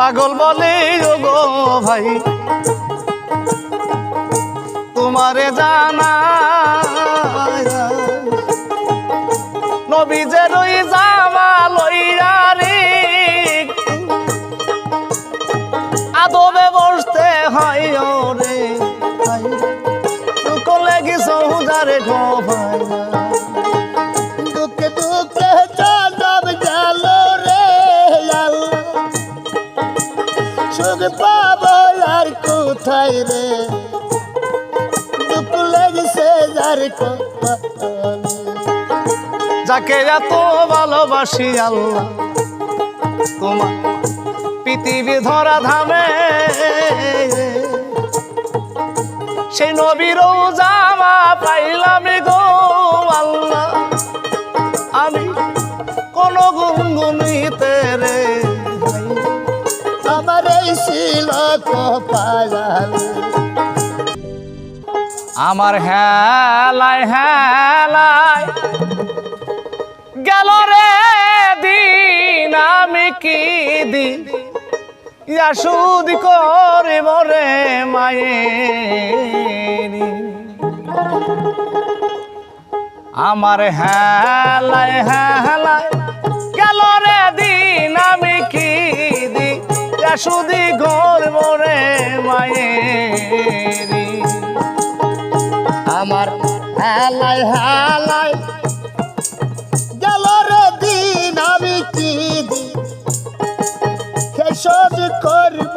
পাগল বলে গো ভাই তোমারে জানা কোথায় রে? দুঃখ লেগেছে যার। যাকে এত ভালোবাসি আল্লাহ, তোমার পৃথিবী ধরা ধামে। সেই নবীরও জামা পাইলাম গো। আমার হেলায় হেলায় গেল রে দিন, আমি কি দি ইয়াসুদি করে মরে মায়ের। আমার হেলায় হেলায় গেল রে দিন, আমি কি দি ইয়াসুদি ঘর মায়ের আমার হেলাই হেলাই গেল রে দিন, আমি কি দি খেসজ করব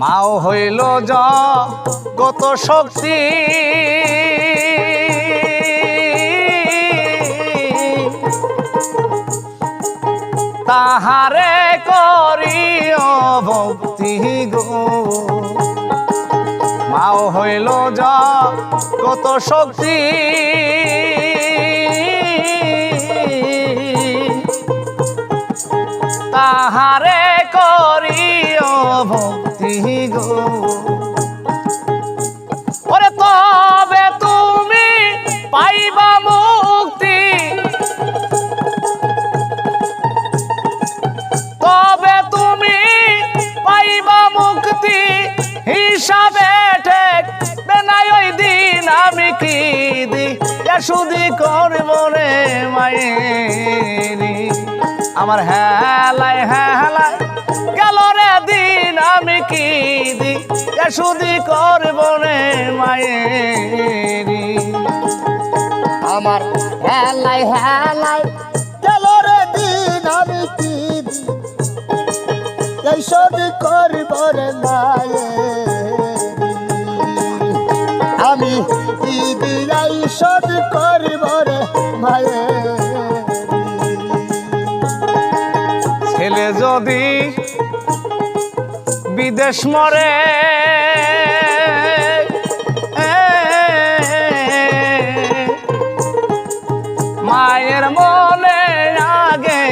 মাও হইল য গত শক্তি। তাহারে করিও ভক্তি গো। মাও হইল য কত শক্তি। তাহারে করিও ভক্তি গো। আমি কি দি? সুদি করব রে মায়েরি। আমার হেলায় হেলায় গেল রে দিন, আমি কি দি? সুদি করব রে মায়েরি। আমার হেলাই হেলাই গেল রে দিন, আমি কি দি? এই সব করব রে মায়ের। দিলাই সব করব রে ছেলে যদি বিদেশ মরে মায়ের মনে আগে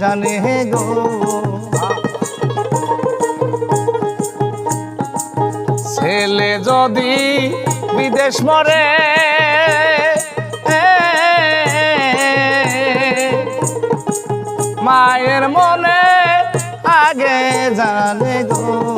জানে গো। ছেলে যদি বিদেশ মরে মায়ের মনে আগে জানে গো।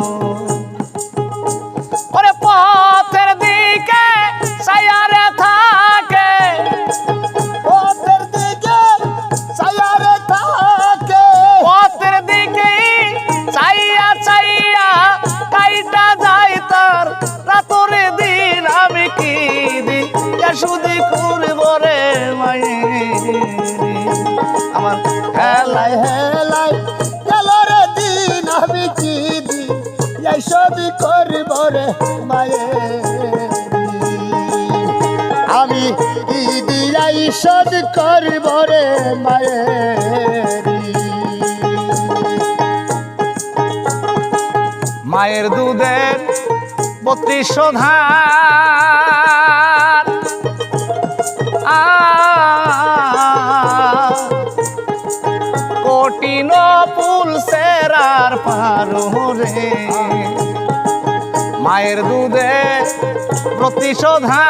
আমি কি দিলাই সব করব রে মায়ের। মায়ের দুধের বত্রিশশো ধার। কঠিন পুল সেরার পারো রে মায়ের দুধে প্রতিশোধা।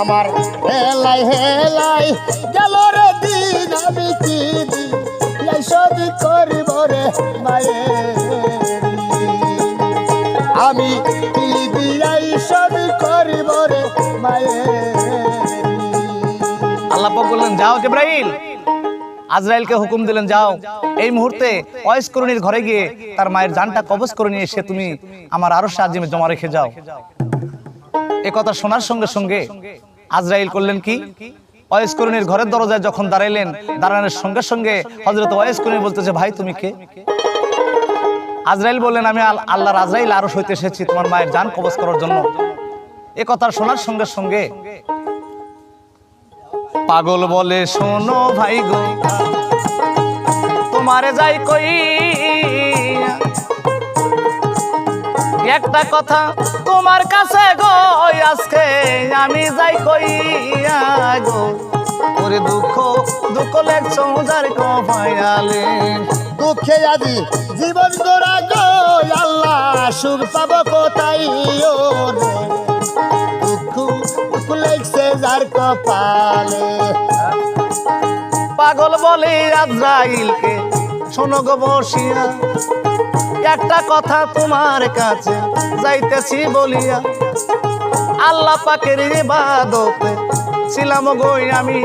আমার হেলাই হেলাই গেল রে দিন, আমি কি সবই করিব রে মায়ের। আমি কি দিয়াই সবই করিব রে মায়ের। আল্লাহ বললেন, যাও জিব্রাইল, আজরাইলকে হুকুম দিলেন, যাও। এই মুহূর্তে করণীর ঘরে গিয়ে তার মায়ের জানটা কবজ করে নিয়ে এসে তুমি আমার আরও সাহায্যে জমা রেখে যাও। এ কথা শোনার সঙ্গে সঙ্গে আজরাইল করলেন কি? অয়েস করণীর ঘরের দরজায় যখন দাঁড়াইলেন, দাঁড়ানোর সঙ্গে সঙ্গে হজরত করণী বলতেছে, ভাই, তুমি কে? আজরাইল বললেন, আমি আল- আল্লাহর আজরাইল আরও হইতে এসেছি, তোমার মায়ের জান কবজ করার জন্য। এ কথা শোনার সঙ্গে সঙ্গে পাগল বলে, শোনো ভাই গো, তোমারে যাই কই একটা কথা তোমার কাছে গো আজকে আমি যাই কই গো। ওরে দুঃখ দুঃখ লেখছ যার কপায়ালে দুঃখে আদি জীবন গোড়া গো আল্লাহ সুখ পাব কোথায় দুঃখ দুঃখ লেগছে যার কপালে। পাগল বলে আজরাইলকে শোনো গো বসিয়া। একটা কথা তোমার কাছে যাইতেছি বলিয়া। আল্লাহ পাকের ইবাদতে ছিলাম গই আমি।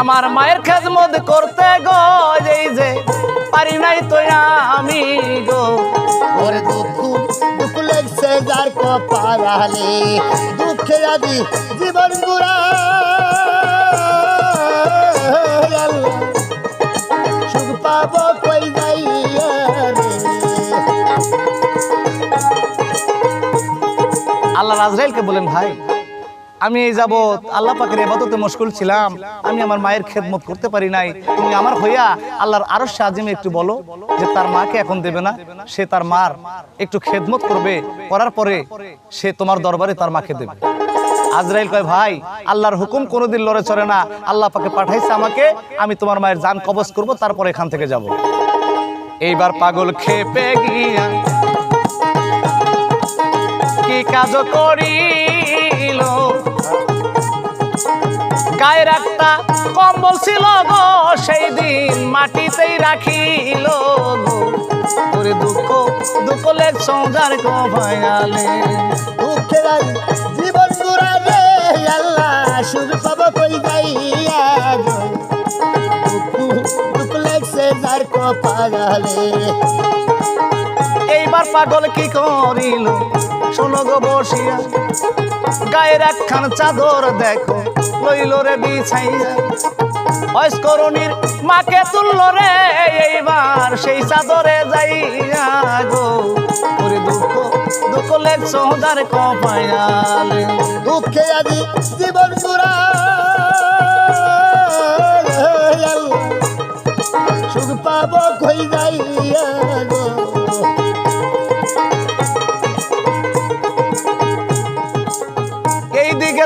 আমার মায়ের খেদমত করতে গো এই যে, পারি নাই তো আমি গো। ওরে দুঃখ দুঃখ লেগছে যার কপালে দুঃখে আদি জীবন গোড়া আল্লাহ রাজরাইলকে বলেন, ভাই, আমি এই যাবৎ আল্লাহ পাকের এবাদতে মশগুল ছিলাম। আমি আমার মায়ের খেদমত করতে পারি নাই। তুমি আমার হইয়া আল্লাহর আরও সাজিমে একটু বলো যে তার মাকে এখন দেবে না। সে তার মার একটু খেদমত করবে। করার পরে সে তোমার দরবারে তার মাকে দেবে। আজরাইল কয়, ভাই, আল্লাহর হুকুম কোনোদিন লড়ে চড়ে না। আল্লাহ পাকে পাঠাইছে আমাকে। আমি তোমার মায়ের জান কবজ করব, তারপর এখান থেকে যাব। এইবার পাগল খেপে গিয়া কি কাজ করিল? গায়ের একটা কম্বল ছিল গো, সেই দিন মাটিতেই রাখিল গো। দুঃখ দুঃখ লেগ সংসার গো জীবন গোড়া রে আল্লাহ সুখ পাব কই যাই দুঃখ লেগছে যার এইবার পাগল কি করিল? শোনো গো বসিয়া, গায়ের একখান চাদর দেখো, লইল রে বিছাইয়া। অস্করণীর মাকে তুলল রে, এইবার সেই চাদরে যাইয়া গো। ওরে দুঃখ দুঃখ লেখ সহদার কপায়ালে। দুঃখে আদি জীবন পুরা সুখ পাব কই যাই গো?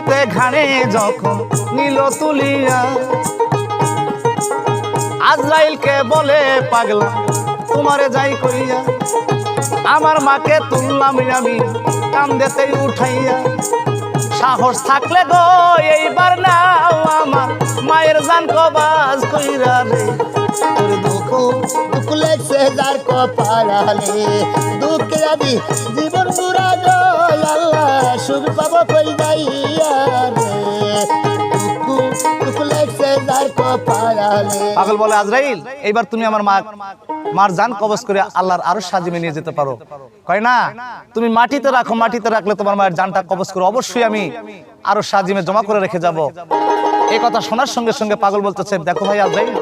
দিকেতে ঘাড়ে যখন নীল তুলিয়া। আজরাইলকে বলে, পাগলা, তোমারে যাই কইয়া, আমার মাকে তুললাম আমি কান্দেতে উঠাইয়া। সাহস থাকলে গো, এইবার নাও আমার মায়ের জান কবাজ কইরা রে। দুঃখ দুঃখ লেগছে যার কপালে দুঃখে জীবন পুরা গো আল্লাহ, সুখ পাব কই যাই। পাগল বলে আজরাইল, এইবার তুমি আমার মা মার জান কবজ করে আল্লাহর আরও সাজিমে নিয়ে যেতে পারো। কয় না? তুমি মাটিতে রাখো, মাটিতে রাখলে তোমার মায়ের জানটা কবজ করে অবশ্যই আমি আরও সাজিমে জমা করে রেখে যাব। এই কথা শোনার সঙ্গে সঙ্গে পাগল বলতেছে, দেখো ভাই আজরাইল,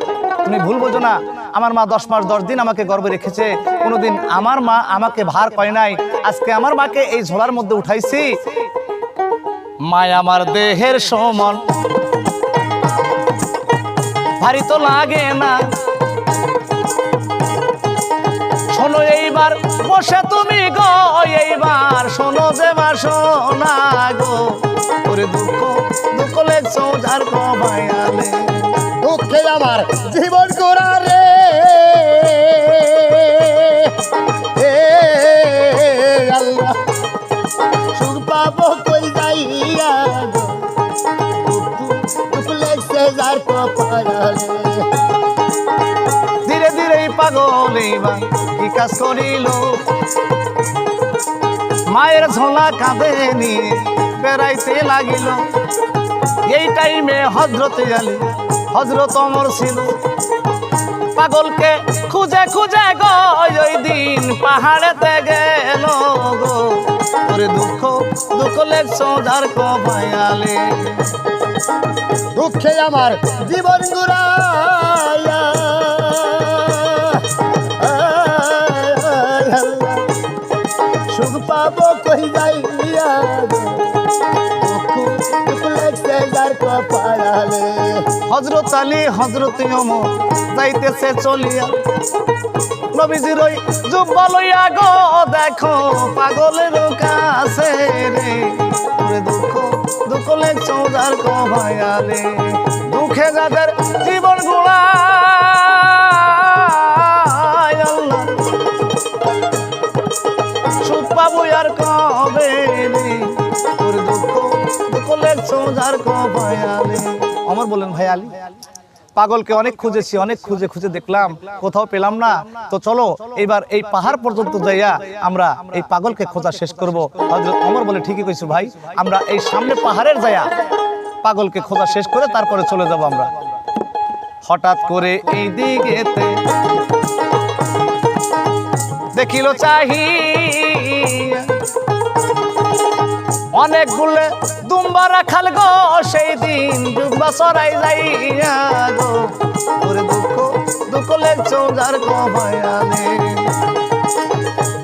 তুমি ভুল বোঝো না। আমার মা দশ মাস, দশ দিন আমাকে গর্বে রেখেছে। কোনোদিন আমার মা আমাকে ভার কয় নাই। আজকে আমার মাকে এই ঝোলার মধ্যে উঠাইছি। মায় আমার দেহের সমান। ভারী তো লাগে না। শোনো এইবার, বসে তুমি গো, এইবার শোনো যে মা শোনা গো। ওরে দুঃখ দুঃখ লেগছো যার কমায়ালে দুঃখে আমার জীবন পাগল কি কাজ করিল। মায়ের ঝোলা কাঁধে নিয়ে বেড়াইতে লাগিল। এই টাইমে হজরতে আলী হজরত অমর ছিল। পাগলকে খুঁজে খুঁজে গো, ওই দিন পাহাড়েতে গেল গো। দুঃখ দুঃখ লেগছো যার কমায়ালে দুঃখে আমার জীবন গুড়াইয়া পাবো কই যাইয়া হজরত আলী, হজরত অমর যাইতেছে চলিয়া। নবীজির ওই জুব্বা লইয়া গো, দেখো পাগলের কাছে রে। দুঃখ দুঃখ লেগছো যার কমায়ালে দুঃখে যাদের জীবন গুড়া অমর বলেন ভাই আলী পাগলকে অনেক খুঁজেছি, অনেক খুঁজে খুঁজে দেখলাম, কোথাও পেলাম না। তো চলো এবার এই পাহাড় পর্যন্ত যাইয়া আমরা এই পাগলকে খোঁজা শেষ করব। হজরত অমর বলে ঠিকই কইছো ভাই, আমরা এই সামনে পাহাড়ের যাইয়া পাগলকে খোঁজা শেষ করে তারপরে চলে যাব আমরা। হঠাৎ করে এই দিকেতে দেখিল চাহি অনেক গুলে দুম্বা রাখাল গো, সেই দিন ডুম্বা সরাই যাইয়া গো। ওরে দুঃখ দুঃখ লেগছো যার কমায়ালে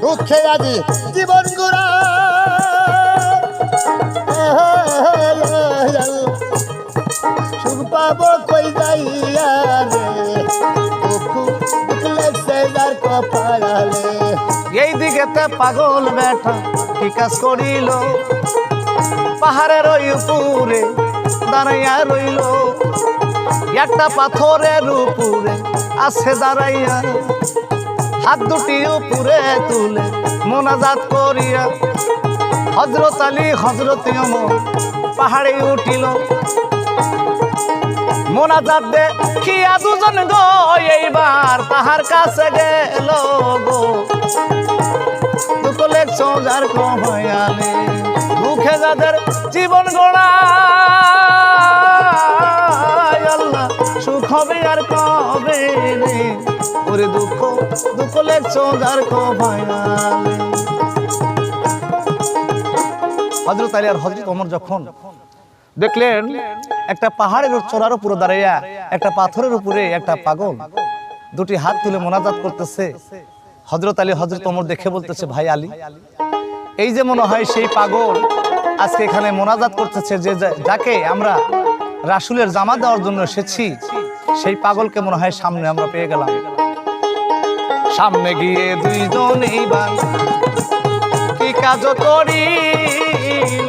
দুঃখে আজি জীবন গুড়া। সুখ পাবো যাইয়া রে। দুঃখ দুঃখ এই দিকেতে পাগল বেটা বিকাশ করিল। পাহাড়ের ওই উপরে দাঁড়াইয়া রইল। একটা পাথরের উপরে আছে দাঁড়াইয়া। হাত দুটি উপরে তুলে মোনাজাত করিয়া হজরত আলী হজরত পাহাড়ে উঠিল। মোনাজাত দে, খিয়া দুজন গো, এইবার তাহার কাছে গেল গো। লেগছো যার কমায়ালে, দুঃখে যাদের জীবন গোড়া। সুখ আর কবে ওরে দুঃখ লেগছো যার কমায়ালে। হজরত আলী আর হজরত অমর যখন দেখলেন, একটা পাহাড়ের চড়ার উপরে দাঁড়াইয়া, একটা পাথরের উপরে একটা পাগল। দুটি হাত তুলে মোনাজাত করতেছে। হজরত আলী হজরত অমর দেখে বলতেছে, ভাই আলী, এই যে মনে হয় সেই পাগল আজকে এখানে মোনাজাত করতেছে, যে যাকে আমরা রাসুলের জামা দেওয়ার জন্য এসেছি, সেই পাগলকে মনে হয় সামনে আমরা পেয়ে গেলাম। সামনে গিয়ে দুইজন এইবার কি কাজ করিল?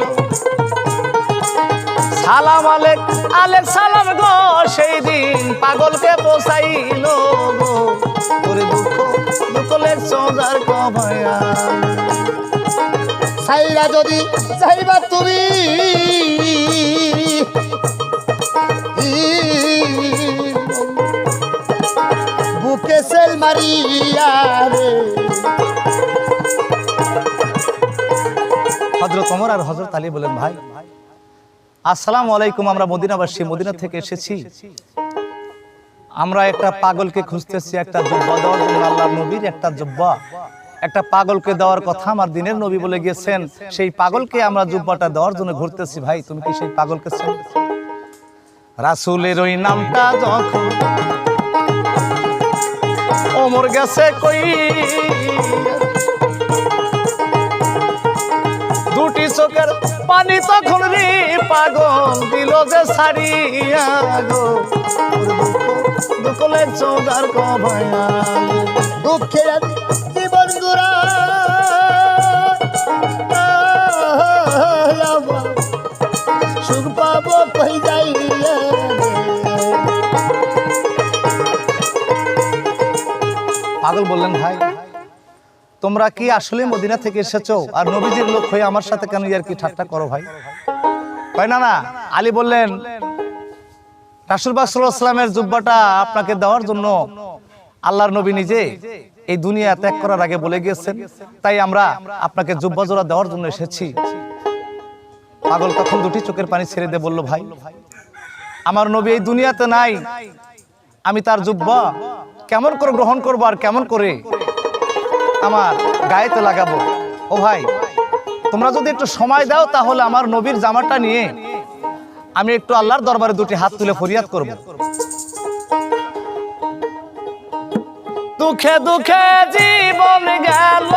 সালাম আলেক আলেক সালাম গো সেই দিন পাগলকে পোষাইল গো। তোরে দুঃখ লেখ সজার কমায়া। সাইরা যদি চাইবা তুমি বুকে সেল মারিয়া রে। হজরত ওমর আর হজরত আলী বলেন ভাই আসসালামু আলাইকুম, আমরা মদিনাবাসী। মদিনা থেকে এসেছি। আমরা একটা পাগলকে খুঁজতেছি, একটা জব্বা দেওয়ার জন্য আল্লাহ নবীর একটা জব্বা। একটা পাগলকে দেওয়ার কথা আমার দিনের নবী বলে গিয়েছেন। সেই পাগলকে আমরা জুব্বাটা দেওয়ার জন্য ঘুরতেছি। ভাই, তুমি কি সেই পাগলকে চেনো? রাসূলের ওই নামটা যখন ওমর গেছে কই? দুটি চোখের পানি তখন পাগল দিল যে ছাড়িয়া গো। দুকলে চৌদার কভায়া। দুঃখে জীবন গুড়া। পাগল বললেন, ভাই, তোমরা কি আসলে মদিনা থেকে এসেছ? আর নবীজির লোক হয়ে আমার সাথে কেন ইয়ার কি ঠাট্টা করো ভাই? তাই না না আলী বললেন, রাসুল বাসুলামের জুব্বাটা আপনাকে দেওয়ার জন্য আল্লাহর নবী নিজে এই দুনিয়া ত্যাগ করার আগে বলে গিয়েছেন, তাই আমরা আপনাকে জুব্বা জোড়া দেওয়ার জন্য এসেছি। পাগল তখন দুটি চোখের পানি ছেড়ে দিয়ে বলল, ভাই, আমার নবী এই দুনিয়াতে নাই। আমি তার জুব্বা কেমন করে গ্রহণ করব আর কেমন করে আমার গায়েতে লাগাবো? ও ভাই তোমরা যদি একটু সময় দাও, তাহলে আমার নবীর জামাটা নিয়ে আমি একটু আল্লাহর দরবারে দুটি হাত তুলে ফরিয়াদ করব। দুঃখে দুঃখে জীবন গেল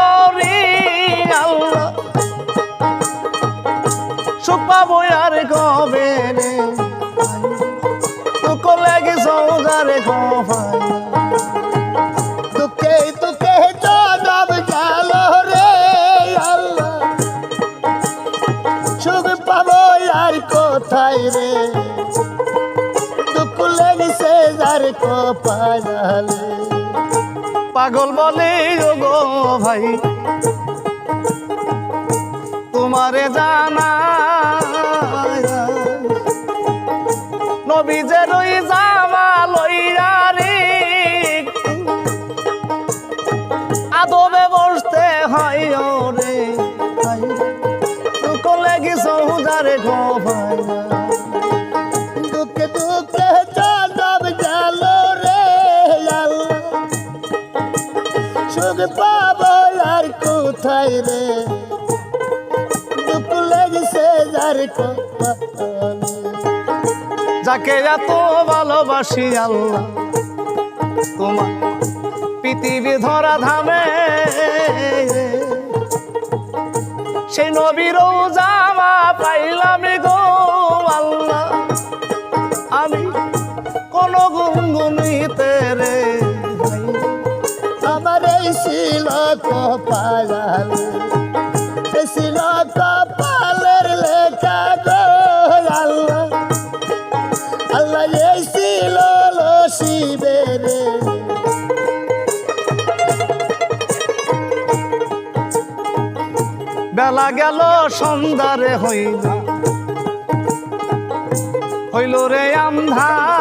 সুখ রে? দুঃখ লেগে সৌজারে কফায় কোথায় রে। দুঃখ লেগেছে যার কপালে পাগল বলে গো ভাই, তোমারে জানা নবী যে রই জামা লইয়া রে। আদবে বসতে হয় রে কলে কি সৌজারে গো যাকে এত ভালোবাসি আল্লাহ, তোমার পৃথিবী ধরা ধামে। সেই নবীর জামা পাইলাম গো আল্লাহ, আমি কোন গুনগুনিতে রে আমার এই ছিল কপালে এই ছিল সন্ধ্যারে হইল। হইল রে আন্ধার।